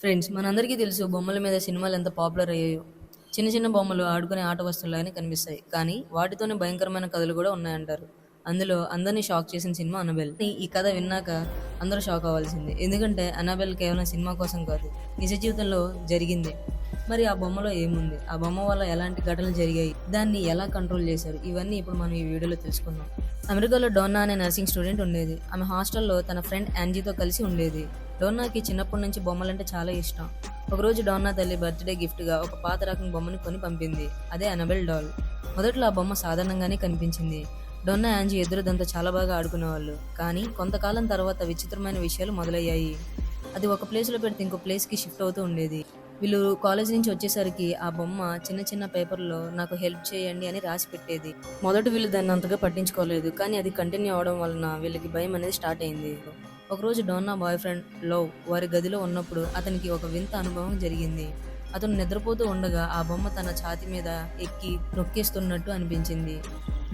Friends మనందరికీ తెలుసు బొమ్మల మీద సినిమాలు ఎంత పాపులర్ అయ్యాయో. చిన్న చిన్న బొమ్మలు ఆడుకునే ఆట వస్తువులాగానే కనిపిస్తాయి. కానీ వాటితోనే భయంకరమైన కథలు కూడా ఉన్నాయంటారు. అందులో అందరినీ షాక్ చేసిన సినిమా అనబెల్. ఈ కథ విన్నాక అందరూ షాక్ అవ్వాల్సిందే. ఎందుకంటే అనబెల్ కేవలం సినిమా కోసం కాదు నిజ జీవితంలో జరిగింది. మరి ఆ బొమ్మలో ఏముంది? ఆ బొమ్మ వల్ల ఎలాంటి ఘటనలు జరిగాయి? దాన్ని ఎలా కంట్రోల్ చేశారు? ఇవన్నీ ఇప్పుడు మనం ఈ వీడియోలో తెలుసుకుందాం. అమెరికాలో డోన్నా అనే నర్సింగ్ స్టూడెంట్ ఉండేది. ఆమె హాస్టల్లో తన ఫ్రెండ్ యాంజీతో కలిసి ఉండేది. డోన్నాకి చిన్నప్పటి నుంచి బొమ్మలంటే చాలా ఇష్టం. ఒకరోజు డోన్నా తల్లి బర్త్డే గిఫ్ట్గా ఒక పాత రకం బొమ్మని కొని పంపింది. అదే అనబెల్ డాల్. మొదట్లో ఆ బొమ్మ సాధారణంగానే కనిపించింది. డొన్నా యాంజీ ఎదురుదంతా చాలా బాగా ఆడుకునేవాళ్ళు. కానీ కొంతకాలం తర్వాత విచిత్రమైన విషయాలు మొదలయ్యాయి. అది ఒక ప్లేస్లో పెడితే ఇంకో ప్లేస్కి షిఫ్ట్ అవుతూ ఉండేది. వీళ్ళు కాలేజ్ నుంచి వచ్చేసరికి ఆ బొమ్మ చిన్న చిన్న పేపర్లో నాకు హెల్ప్ చేయండి అని రాసి పెట్టేది. మొదట వీళ్ళు దాన్ని అంతగా పట్టించుకోలేదు కానీ అది కంటిన్యూ అవడం వలన వీళ్ళకి భయం అనేది స్టార్ట్ అయింది. ఒకరోజు డోన్నా బాయ్ ఫ్రెండ్ లవ్ వారి గదిలో ఉన్నప్పుడు అతనికి ఒక వింత అనుభవం జరిగింది. అతను నిద్రపోతూ ఉండగా ఆ బొమ్మ తన ఛాతి మీద ఎక్కి నొక్కేస్తున్నట్టు అనిపించింది.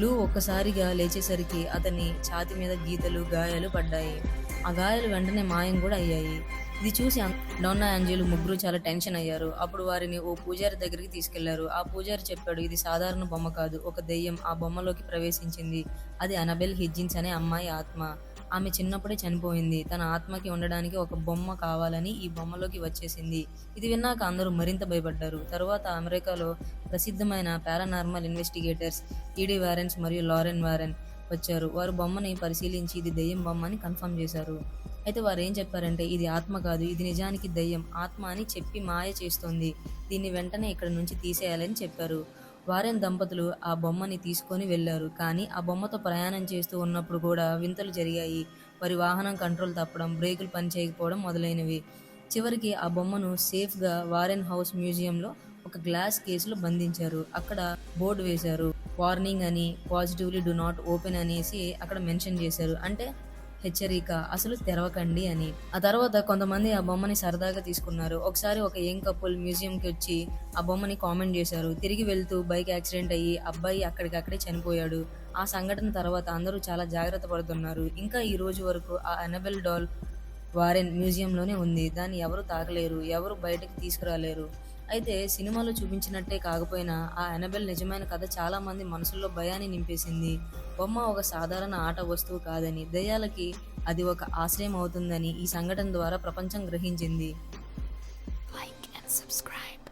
లూ ఒక్కసారిగా లేచేసరికి అతని ఛాతి మీద గీతలు గాయాలు పడ్డాయి. ఆ గాయాలు వెంటనే మాయం కూడా అయ్యాయి. ఇది చూసి అం- డోన్నా ముగ్గురు చాలా టెన్షన్ అయ్యారు. అప్పుడు వారిని ఓ పూజారి దగ్గరికి తీసుకెళ్ళారు. ఆ పూజారి చెప్పాడు ఇది సాధారణ బొమ్మ కాదు. ఒక దెయ్యం ఆ బొమ్మలోకి ప్రవేశించింది. అది అనబెల్ హిజ్జిన్స్ అనే అమ్మాయి ఆత్మ. ఆమె చిన్నప్పుడే చనిపోయింది. తన ఆత్మకి ఉండడానికి ఒక బొమ్మ కావాలని ఈ బొమ్మలోకి వచ్చేసింది. ఇది విన్నాక అందరూ మరింత భయపడ్డారు. తరువాత అమెరికాలో ప్రసిద్ధమైన పారానార్మల్ ఇన్వెస్టిగేటర్స్ ఈడీ వారెన్స్ మరియు లారెన్ వారెన్ వచ్చారు. వారు బొమ్మని పరిశీలించి ఇది దెయ్యం బొమ్మ అని కన్ఫర్మ్ చేశారు. అయితే వారు ఏం చెప్పారంటే ఇది ఆత్మ కాదు ఇది నిజానికి దయ్యం. ఆత్మ అని చెప్పి మాయ చేస్తోంది. దీన్ని వెంటనే ఇక్కడ నుంచి తీసేయాలని చెప్పారు. వారెన్ దంపతులు ఆ బొమ్మని తీసుకొని వెళ్ళారు కానీ ఆ బొమ్మతో ప్రయాణం చేస్తూ ఉన్నప్పుడు కూడా వింతలు జరిగాయి. వారి వాహనం కంట్రోల్ తప్పడం బ్రేకులు పనిచేయకపోవడం మొదలైనవి. చివరికి ఆ బొమ్మను సేఫ్గా వారెన్ హౌస్ మ్యూజియంలో ఒక గ్లాస్ కేసులో బంధించారు. అక్కడ బోర్డు వేశారు. వార్నింగ్ అని పాజిటివ్లీ డు నాట్ ఓపెన్ అనేసి అక్కడ మెన్షన్ చేశారు. అంటే హెచ్చరిక అసలు తెరవకండి అని. ఆ తర్వాత కొంతమంది ఆ బొమ్మని సరదాగా తీసుకున్నారు. ఒకసారి ఒక యంగ్ కపుల్ మ్యూజియంకి వచ్చి ఆ బొమ్మని కామెంట్ చేశారు. తిరిగి వెళ్తూ బైక్ యాక్సిడెంట్ అయ్యి అబ్బాయి అక్కడికక్కడే చనిపోయాడు. ఆ సంఘటన తర్వాత అందరూ చాలా జాగ్రత్త పడుతున్నారు. ఇంకా ఈ రోజు వరకు ఆ అనబెల్ డాల్ వారెన్ మ్యూజియంలోనే ఉంది. దాన్ని ఎవరు తాకలేరు ఎవరు బయటకు తీసుకురాలేరు. అయితే సినిమాలో చూపించినట్టే కాకపోయినా ఆ అనబెల్ నిజమైన కథ చాలా మంది మనసుల్లో భయాన్ని నింపేసింది. బొమ్మ ఒక సాధారణ ఆట వస్తువు కాదని దయ్యాలకి అది ఒక ఆశ్రయం అవుతుందని ఈ సంఘటన ద్వారా ప్రపంచం గ్రహించింది. Like and subscribe